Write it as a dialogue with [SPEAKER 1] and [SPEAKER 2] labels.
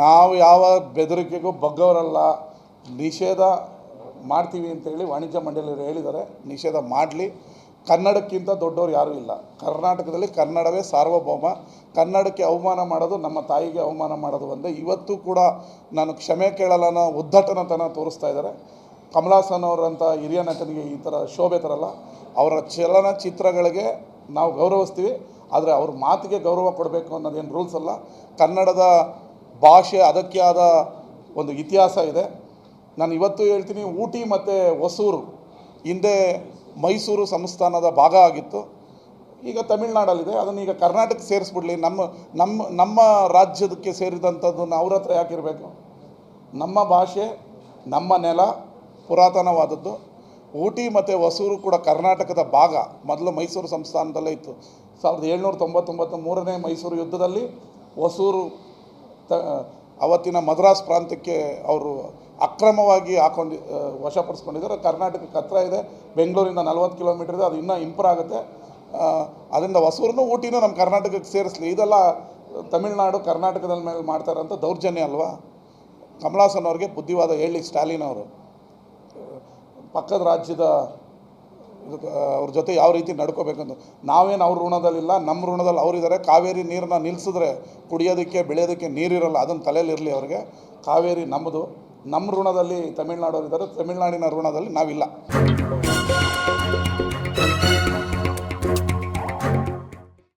[SPEAKER 1] ನಾವು ಯಾವ ಬೆದರಿಕೆಗೂ ಬಗ್ಗವರಲ್ಲ. ನಿಷೇಧ ಮಾಡ್ತೀವಿ ಅಂತೇಳಿ ವಾಣಿಜ್ಯ ಮಂಡಳಿಯವರು ಹೇಳಿದ್ದಾರೆ. ನಿಷೇಧ ಮಾಡಲಿ. ಕನ್ನಡಕ್ಕಿಂತ ದೊಡ್ಡವರು ಯಾರೂ ಇಲ್ಲ. ಕರ್ನಾಟಕದಲ್ಲಿ ಕನ್ನಡವೇ ಸಾರ್ವಭೌಮ. ಕನ್ನಡಕ್ಕೆ ಅವಮಾನ ಮಾಡೋದು ನಮ್ಮ ತಾಯಿಗೆ ಅವಮಾನ ಮಾಡೋದು ಒಂದೇ. ಇವತ್ತು ಕೂಡ ನಾನು ಕ್ಷಮೆ ಕೇಳಲ್ಲ ಉದ್ದಟನತನ ತೋರಿಸ್ತಾ ಇದ್ದಾರೆ. ಕಮಲಾಸನ್ ಅವರಂಥ ಹಿರಿಯ ನಟನಿಗೆ ಈ ಥರ ಶೋಭೆ ತರಲ್ಲ. ಅವರ ಚಲನಚಿತ್ರಗಳಿಗೆ ನಾವು ಗೌರವಿಸ್ತೀವಿ. ಆದರೆ ಅವ್ರ ಮಾತಿಗೆ ಗೌರವ ಕೊಡಬೇಕು ಅನ್ನೋದೇನು ರೂಲ್ಸ್ ಅಲ್ಲ. ಕನ್ನಡದ ಭಾಷೆ ಅದಕ್ಕೆ ಆದ ಒಂದು ಇತಿಹಾಸ ಇದೆ. ನಾನು ಇವತ್ತು ಹೇಳ್ತೀನಿ ಊಟಿ ಮತ್ತು ಹೊಸೂರು. ಹಿಂದೆ ಮೈಸೂರು ಸಂಸ್ಥಾನದ ಭಾಗ ಆಗಿತ್ತು. ಈಗ ತಮಿಳ್ನಾಡಲ್ಲಿದೆ. ಅದನ್ನು ಈಗ ಕರ್ನಾಟಕ ಸೇರಿಸ್ಬಿಡ್ಲಿ. ನಮ್ಮ ನಮ್ಮ ನಮ್ಮ ರಾಜ್ಯದಕ್ಕೆ ಸೇರಿದಂಥದ್ದನ್ನು ಅವ್ರ ಹತ್ರ ಯಾಕಿರಬೇಕು? ನಮ್ಮ ಭಾಷೆ, ನಮ್ಮ ನೆಲ, ಪುರಾತನವಾದದ್ದು. ಊಟಿ ಮತ್ತು ಹೊಸೂರು ಕೂಡ ಕರ್ನಾಟಕದ ಭಾಗ. ಮೊದಲು ಮೈಸೂರು ಸಂಸ್ಥಾನದಲ್ಲೇ ಇತ್ತು. ಸಾವಿರದ ಏಳ್ನೂರ ತೊಂಬತ್ತೊಂಬತ್ತು ಮೂರನೇ ಮೈಸೂರು ಯುದ್ಧದಲ್ಲಿ ಹೊಸೂರು ತ ಅವತ್ತಿನ ಮದ್ರಾಸ್ ಪ್ರಾಂತ್ಯಕ್ಕೆ ಅವರು ಅಕ್ರಮವಾಗಿ ಹಾಕೊಂಡು ವಶಪಡಿಸ್ಕೊಂಡಿದ್ದಾರೆ. ಕರ್ನಾಟಕಕ್ಕೆ ಹತ್ರ ಇದೆ. ಬೆಂಗಳೂರಿಂದ ನಲ್ವತ್ತು ಕಿಲೋಮೀಟರ್ ಇದೆ. ಅದು ಇನ್ನೂ ಇಂಪ್ರೂವ್ ಆಗುತ್ತೆ. ಅದರಿಂದ ಹೊಸೂರನ್ನು ಊಟಿನೂ ನಮ್ಮ ಕರ್ನಾಟಕಕ್ಕೆ ಸೇರಿಸಲಿ. ಇದೆಲ್ಲ ತಮಿಳ್ನಾಡು ಕರ್ನಾಟಕದ ಮೇಲೆ ಮಾಡ್ತಾರಂಥ ದೌರ್ಜನ್ಯ ಅಲ್ವಾ? ಕಮಲಾಸನ್ ಅವ್ರಿಗೆ ಬುದ್ಧಿವಾದ ಹೇಳಿ, ಸ್ಟಾಲಿನ್ ಅವರು. ಪಕ್ಕದ ರಾಜ್ಯದ ಅವ್ರ ಜೊತೆ ಯಾವ ರೀತಿ ನಡ್ಕೋಬೇಕಂತ ನಾವೇನು ಅವ್ರ ಋಣದಲ್ಲಿಲ್ಲ ನಮ್ಮ ಋಣದಲ್ಲಿ ಅವರಿದ್ದಾರೆ ಕಾವೇರಿ ನೀರನ್ನ ನಿಲ್ಲಿಸಿದ್ರೆ ಕುಡಿಯೋದಕ್ಕೆ, ಬೆಳೆಯೋದಕ್ಕೆ ನೀರಿರಲ್ಲ ಅದನ್ನು ತಲೆಯಲ್ಲಿರಲಿ ಅವ್ರಿಗೆ. ಕಾವೇರಿ ನಮ್ಮದು ನಮ್ಮ ಋಣದಲ್ಲಿ ತಮಿಳ್ನಾಡು ಇದ್ದಾರೆ ತಮಿಳ್ನಾಡಿನ ಋಣದಲ್ಲಿ ನಾವಿಲ್ಲ.